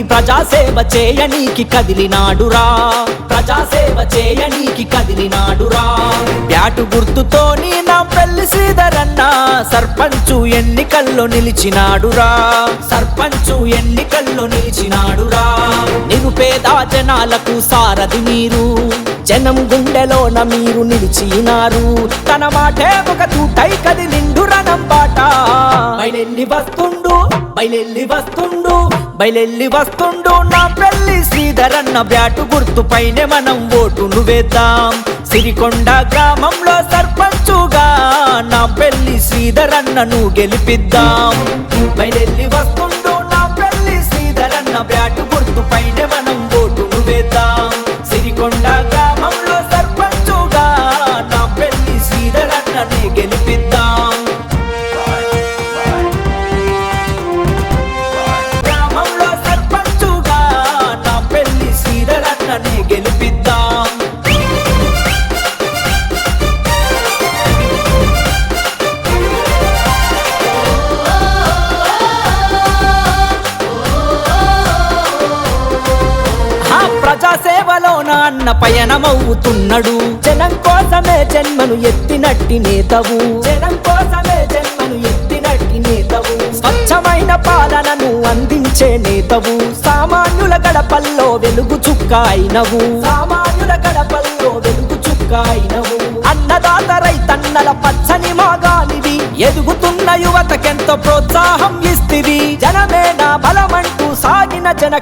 ప్రజాసేవ చేయనీకి కదిలినాడురా. ప్రజాసేవ చేయనీకి కదిలినాడురా. బ్యాటు గుర్తుతోని నా పెళ్ళి శ్రీధరన్న సర్పంచు ఎన్నికల్లో నిలిచినాడురా. సర్పంచు ఎన్నికల్లో నిలిచినాడురా. నిరుపేద జనాలకు సారథి మీరు. జనం గుండెలోన మీరు నిలిచినారు. తన మాటే ఒక తూటై కదిలిండు రణం పాట బయలెల్లి వస్తుండు బయలెల్లి వస్తుండు. బయలెల్లి వస్తుండు నా పెళ్ళి శ్రీధరన్న బ్యాటు గుర్తుపైనే మనం ఓటును వేద్దాం. సిరికొండ గ్రామంలో సర్పంచుగా నా పెళ్ళి శ్రీధరన్నను గెలిపిద్దాం. బయలెల్లి వస్తు ప్రజా సేవలో నాన్న పయనమవుతున్నాడు. జనం కోసమే జన్మను ఎత్తినట్టి నేతవు. జనం కోసమే జన్మను ఎత్తినట్టి నేతవు. స్వచ్ఛమైన పాలనను అందించే నేతవు. సామాన్యుల గడపల్లో వెలుగు చుక్క అయినవు సామాన్యుల గడపల్లో వెలుగు చుక్క అయినవు అన్నదాత రైతన్నల పచ్చని మాగానివి. ఎదుగుతున్న యువతకెంతో ప్రోత్సాహం ఇస్తివి. జనమే నా బలమంటూ సాగిన జనక